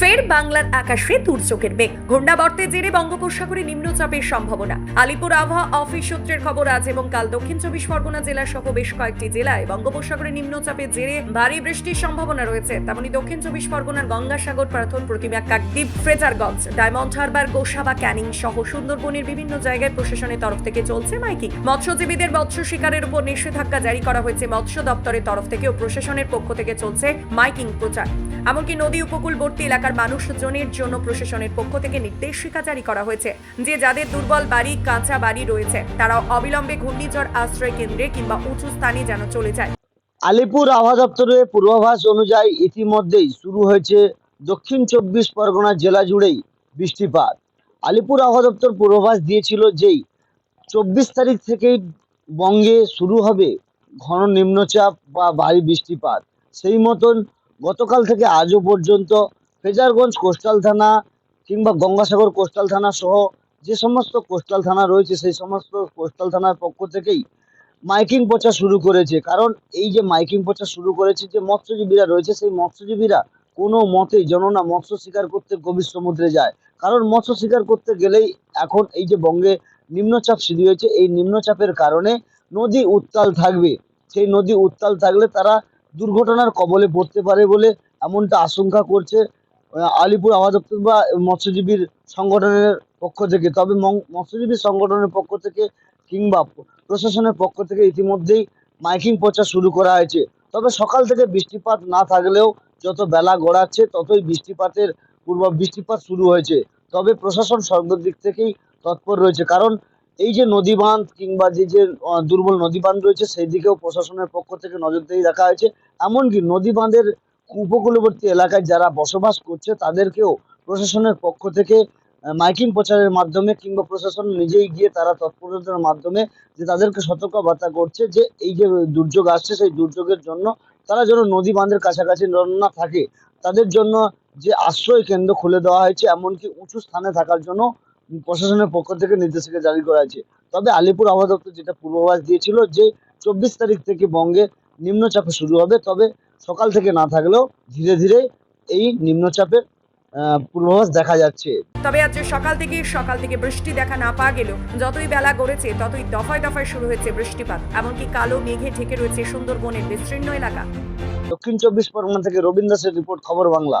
ফের বাংলার আকাশে দুর্যোগের বেগ ঘূর্ণাবর্তের জেরে বঙ্গোপসাগরে নিম্নচাপের সম্ভাবনা। আলিপুর আবহাওয়া অফিস সূত্রের খবর, আজ এবং কাল দক্ষিণ চব্বিশ পরগনা জেলা সহ বেশ কয়েকটি জেলায় বঙ্গোপসাগরে নিম্নচাপের জেরে ভারী বৃষ্টির সম্ভাবনা রয়েছে। তেমনি দক্ষিণ চব্বিশ পরগনার গঙ্গাসাগর, প্রাথন, প্রতিমা, Kakdwip, Fraserganj, Diamond Harbour, Gosaba, Canning সহ সুন্দরবনের বিভিন্ন জায়গায় প্রশাসনের তরফ থেকে চলছে মাইকিং। মৎস্যজীবীদের মৎস্য শিকারের উপর নিষেধাজ্ঞা জারি করা হয়েছে মৎস্য দপ্তরের তরফ থেকে ও প্রশাসনের পক্ষ থেকে চলছে মাইকিং প্রচার। এমনকি নদী, উপকূলবর্তী এলাকার মানুষজনের জন্য প্রশাসনের পক্ষ থেকে নির্দেশিকা জারি করা হয়েছে যে যাদের দুর্বল বাড়ি, কাঁচা বাড়ি রয়েছে, তারা অবিলম্বে ঘূর্ণিঝড় আশ্রয় কেন্দ্রে কিংবা উঁচু স্থানে যেন চলে যায়। আলিপুর আবহাওয়া দপ্তরের পূর্বাভাস অনুযায়ী ইতিমধ্যেই শুরু হয়েছে দক্ষিণ চব্বিশ পরগনা জেলা জুড়েই বৃষ্টিপাত। আলিপুর আবহাওয়া দপ্তর পূর্বাভাস দিয়েছিল যেই চব্বিশ তারিখ থেকেই বঙ্গে শুরু হবে ঘন নিম্নচাপ বা ভারী বৃষ্টিপাত। সেই মতন গতকাল থেকে আজও পর্যন্ত ফেজারগঞ্জ কোস্টাল থানা কিংবা গঙ্গাসাগর কোস্টাল থানা সহ যে সমস্ত কোস্টাল থানা রয়েছে, সেই সমস্ত কোস্টাল থানার পক্ষ থেকেই মাইকিং প্রচার শুরু করেছে। কারণ এই যে মাইকিং প্রচার শুরু করেছে, যে মৎস্যজীবীরা রয়েছে, সেই মৎস্যজীবীরা কোনো মতেই যেন না মৎস্য শিকার করতে গভীর সমুদ্রে যায়। কারণ মৎস্য শিকার করতে গেলেই এখন এই যে বঙ্গে নিম্নচাপ সৃষ্টি হয়েছে, এই নিম্নচাপের কারণে নদী উত্তাল থাকবে। সেই নদী উত্তাল থাকলে তারা দুর্ঘটনার কবলে পড়তে পারে বলে এমনটা আশঙ্কা করছে আলিপুর আবহাওয়া দপ্তর বা মৎস্যজীবীর সংগঠনের পক্ষ থেকে, তবে মৎস্যজীবী সংগঠনের পক্ষ থেকে কিংবা প্রশাসনের পক্ষ থেকে ইতিমধ্যেই মাইকিং প্রচার শুরু করা হয়েছে। তবে সকাল থেকে বৃষ্টিপাত না থাকলেও যত বেলা গড়াচ্ছে, ততই বৃষ্টিপাতের পূর্ব, বৃষ্টিপাত শুরু হয়েছে। তবে প্রশাসন সর্বদিক থেকেই তৎপর রয়েছে। কারণ এই যে নদী বাঁধ কিংবা যে যে দুর্বল নদী বাঁধ রয়েছে, সেই দিকেও প্রশাসনের পক্ষ থেকে নজরদারি রাখা হয়েছে। এমনকি নদী বাঁধের উপকূলবর্তী এলাকায় যারা বসবাস করছে, তাদেরকেও প্রশাসনের পক্ষ থেকে মাইকিং প্রচারের মাধ্যমে কিংবা প্রশাসন নিজেই গিয়ে তারা তৎপরতার মাধ্যমে যে তাদেরকে সতর্ক বার্তা করছে যে এই যে দুর্যোগ আসছে, সেই দুর্যোগের জন্য তারা যেন নদী বাঁধের কাছাকাছি না থাকে। তাদের জন্য যে আশ্রয় কেন্দ্র খুলে দেওয়া হয়েছে, এমনকি উঁচু স্থানে থাকার জন্য প্রশাসনের পক্ষ থেকে নির্দেশিকা জারি করা হয়েছে। তবে আলিপুর আবহাওয়া দপ্তর যেটা পূর্বাভাস দিয়েছিল যে, চব্বিশ তারিখ থেকে বঙ্গে নিম্নচাপে শুরু হবে। তবে সকাল থেকে না থাকলেও ধীরে ধীরে এই নিম্নচাপের পূর্বাভাস দেখা যাচ্ছে। তবে আজ সকাল থেকে সকাল থেকে বৃষ্টি দেখা না পাওয়া গেলেও যতই বেলা গড়েছে ততই দফায় দফায় শুরু হয়েছে বৃষ্টিপাত। এমনকি কালো মেঘে ঢেকে রয়েছে সুন্দরবনের বিস্তীর্ণ এলাকা। দক্ষিণ চব্বিশ পরগনা থেকে রবীন্দ্র রিপোর্ট খবর বাংলা।